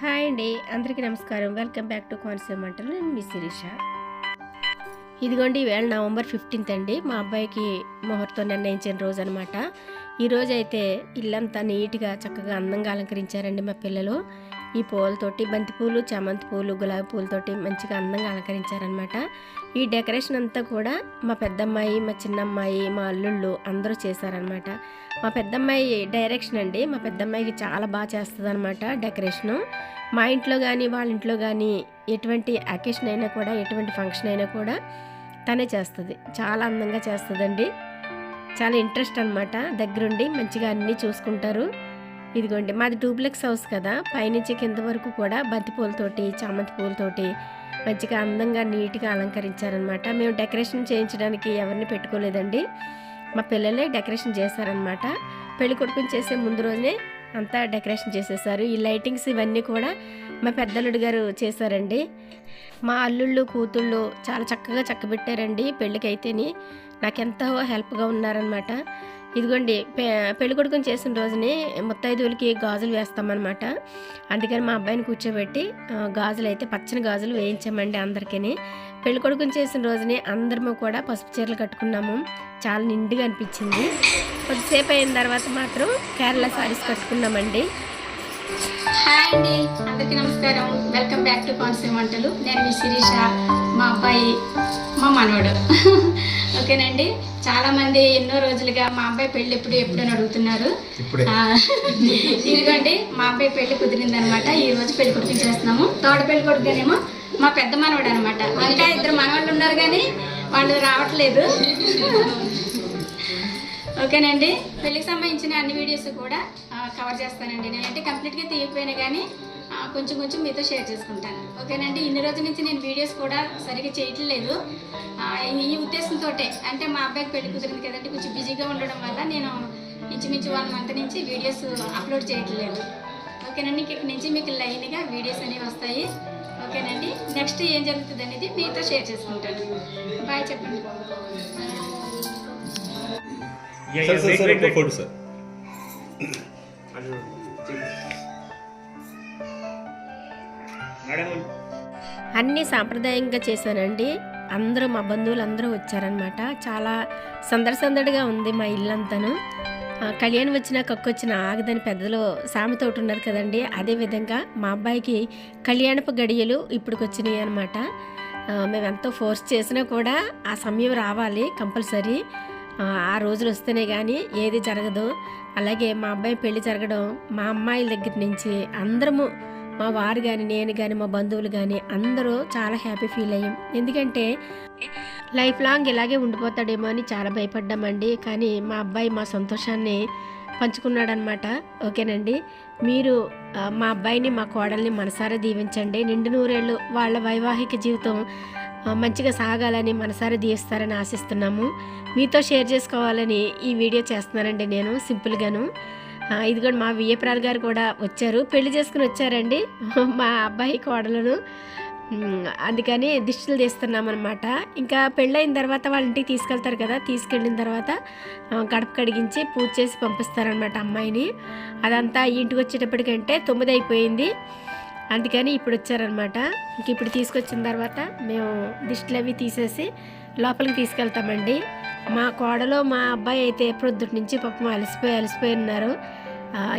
Hi అండి. అందరికీ నమస్కారం. వెల్కమ్ బ్యాక్ టు కాన్సెప్ట్ మంటలు నేను మీ శిరీష. ఇదిగోండి ఈవేళ నవంబర్ ఫిఫ్టీన్త్ అండి. మా అబ్బాయికి ముహూర్తం నిర్ణయించిన రోజు అనమాట ఈ అయితే ఇల్లంతా నీట్గా చక్కగా అందంగా అలంకరించారండి మా పిల్లలు. ఈ పూలతోటి బంతిపూలు చామంతి పూలు గులాబీ పూలతోటి మంచిగా అందంగా అలంకరించారనమాట ఈ డెకరేషన్ అంతా కూడా మా పెద్దమ్మాయి మా చిన్నమ్మాయి మా అల్లుళ్ళు అందరూ చేశారనమాట మా పెద్దమ్మాయి డైరెక్షన్ అండి. మా పెద్దమ్మాయికి చాలా బాగా చేస్తుంది అనమాట డెకరేషను. మా ఇంట్లో కానీ వాళ్ళ ఇంట్లో కానీ ఎటువంటి అకేషన్ అయినా కూడా ఎటువంటి ఫంక్షన్ అయినా కూడా తనే చేస్తుంది. చాలా అందంగా చేస్తుందండి. చాలా ఇంట్రెస్ట్ అనమాట దగ్గరుండి మంచిగా అన్నీ చూసుకుంటారు. ఇదిగోండి మాది డూప్లెక్స్ హౌస్ కదా. పైనుంచి కింద వరకు కూడా బంతి పూలతోటి చామంతి పూలతోటి మంచిగా అందంగా నీట్గా అలంకరించారనమాట. మేము డెకరేషన్ చేయించడానికి ఎవరిని పెట్టుకోలేదండి. మా పిల్లలే డెకరేషన్ చేశారనమాట. పెళ్ళి కొడుకుని చేసే ముందు రోజే అంతా డెకరేషన్ చేసేసారు. ఈ లైటింగ్స్ ఇవన్నీ కూడా మా పెద్దల్లుడు గారు చేశారండి. మా అల్లుళ్ళు కూతుళ్ళు చాలా చక్కగా చక్కబెట్టారండి పెళ్ళికైతేని. నాకెంతో హెల్ప్గా ఉన్నారనమాట. ఇదిగోండి పె చేసిన రోజునే ముత్తైదువులకి గాజులు వేస్తామన్నమాట. అందుకని మా అబ్బాయిని కూర్చోబెట్టి గాజులు అయితే పచ్చని గాజులు వేయించామండి అందరికీ పెళ్ళికొడుకుని చేసిన రోజునే అందరము కూడా పసుపు చీరలు కట్టుకున్నాము. చాలా నిండుగా అనిపించింది. కొద్దిసేపు అయిన తర్వాత మాత్రం కేరళ సారీస్ కట్టుకున్నామండి. హాయ్ అండి. అందరికీ నమస్కారం. వెల్కమ్ బ్యాక్ టు కోనసీమ వంటలు. నేను మీ శిరీష. మా అబ్బాయి మా మనవడు. ఓకేనండి? చాలా మంది ఎన్నో రోజులుగా మా అబ్బాయి పెళ్ళి ఎప్పుడు ఎప్పుడు అని అడుగుతున్నారు. ఇదిగోండి మా అబ్బాయి పెళ్ళి కుదిరింది అనమాట ఈ రోజు పెళ్ళి కొడుకు చేస్తున్నాము తోడ పెళ్ళి కొడుకునేమో మా పెద్ద మనవడు అనమాట ఇంకా ఇద్దరు మనవాళ్ళు ఉన్నారు కానీ వాళ్ళు రావట్లేదు. ఓకేనండి? పెళ్ళికి సంబంధించిన అన్ని వీడియోస్ కూడా కవర్ చేస్తానండి. నేనంటే కంప్లీట్గా తీయకపోయినా కానీ కొంచెం కొంచెం మీతో షేర్ చేసుకుంటాను. ఓకేనండి ఇన్ని రోజుల నుంచి నేను వీడియోస్ కూడా సరిగ్గా చేయట్లేదు. ఈ ఉద్దేశంతో అంటే మా అబ్బాయికి పెళ్ళి కుదిరింది కదండి కొంచెం బిజీగా ఉండడం వల్ల నేను ఇంచుమించు వన్ మంత్ నుంచి వీడియోస్ అప్లోడ్ చేయట్లేదు. ఓకేనండి ఇక నుంచి మీకు లైన్గా వీడియోస్ అనేవి వస్తాయి. ఓకేనండి నెక్స్ట్ ఏం జరుగుతుంది అనేది మీతో షేర్ చేసుకుంటాను. బాయ్ చెప్పండి. సార్ Yeah, అన్నీ సాంప్రదాయంగా చేశానండి అందరూ మా బంధువులు అందరూ వచ్చారనమాట చాలా సందడి సందడిగా ఉంది మా ఇల్లంతాను. ఆ, కళ్యాణం వచ్చిన ఆగదని పెద్దలో సామెత ఒకటి ఉన్నది కదండి. అదే విధంగా మా అబ్బాయికి కళ్యాణపు గడియలు ఇప్పటికి వచ్చినాయి అనమాట మేము ఎంతో ఫోర్స్ చేసినా కూడా ఆ సమయం రావాలి కంపల్సరీ. ఆ, ఆ రోజులు వస్తేనే కానీ ఏది జరగదు. అలాగే మా అబ్బాయి పెళ్ళి జరగడం మా అమ్మాయిల దగ్గర నుంచి అందరము మా వారు కానీ నేను కానీ మా బంధువులు కానీ అందరూ చాలా హ్యాపీ ఫీల్ అయ్యాం. ఎందుకంటే లైఫ్ లాంగ్ ఇలాగే ఉండిపోతాడేమో అని చాలా భయపడ్డామండి. కానీ మా అబ్బాయి మా సంతోషాన్ని పంచుకున్నాడనమాట ఓకేనండి? మీరు మా అబ్బాయిని మా కోడల్ని మనసారా దీవించండి. నిండు నూరేళ్ళు వాళ్ళ వైవాహిక జీవితం మంచిగా సాగాలని మనసారా దీవిస్తారని ఆశిస్తున్నాము. మీతో షేర్ చేసుకోవాలని ఈ వీడియో చేస్తున్నానండి నేను సింపుల్గాను ఇదిగోండి మా వియప్రాల్ గారు కూడా వచ్చారు. పెళ్ళి చేసుకుని వచ్చారండి. మా అబ్బాయి కోడలను. అందుకని దిష్టిలు తీస్తున్నాం అనమాట ఇంకా పెళ్ళైన తర్వాత వాళ్ళ ఇంటికి తీసుకెళ్తారు కదా తీసుకెళ్ళిన తర్వాత గడప కడిగించి పూజ చేసి పంపిస్తారనమాట అమ్మాయిని. అదంతా ఇంటికి వచ్చేటప్పటికంటే తొమ్మిది అయిపోయింది అందుకని ఇప్పుడు వచ్చారనమాట ఇంక ఇప్పుడు తీసుకొచ్చిన తర్వాత మేము దిష్టిలు అవి తీసేసి లోపలికి తీసుకెళ్తామండి. మా కోడలో మా అబ్బాయి అయితే ప్రొద్దుటి నుంచి పాపం అలసిపోయి అలసిపోయి ఉన్నారు.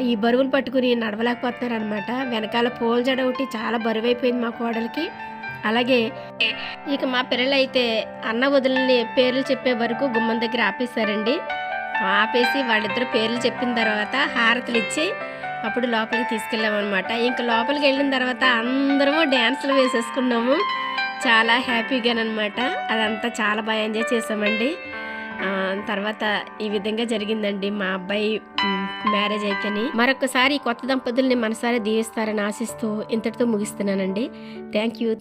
ఈ బరువులు పట్టుకుని నడవలేకపోతున్నారు అనమాట వెనకాల పూల జడ ఒకటి చాలా బరువు అయిపోయింది మా కోడలికి. అలాగే ఇక మా పిల్లలు అయితే అన్న వదులని పేర్లు చెప్పే వరకు గుమ్మం దగ్గర ఆపేశారండి. ఆపేసి వాళ్ళిద్దరు పేర్లు చెప్పిన తర్వాత హారతులు ఇచ్చి అప్పుడు లోపలికి తీసుకెళ్ళామన్నమాట. ఇంకా లోపలికి వెళ్ళిన తర్వాత అందరము డ్యాన్సులు వేసేసుకున్నాము. చాలా హ్యాపీగానమాట అదంతా చాలా బాగా ఎంజాయ్ చేసామండి తర్వాత ఈ విధంగా జరిగిందండి. మా అబ్బాయి మ్యారేజ్ అయితేని మరొకసారి కొత్త దంపతుల్ని మనసారా దీవిస్తారని ఆశిస్తూ ఇంతటితో ముగిస్తున్నానండి. Thank you.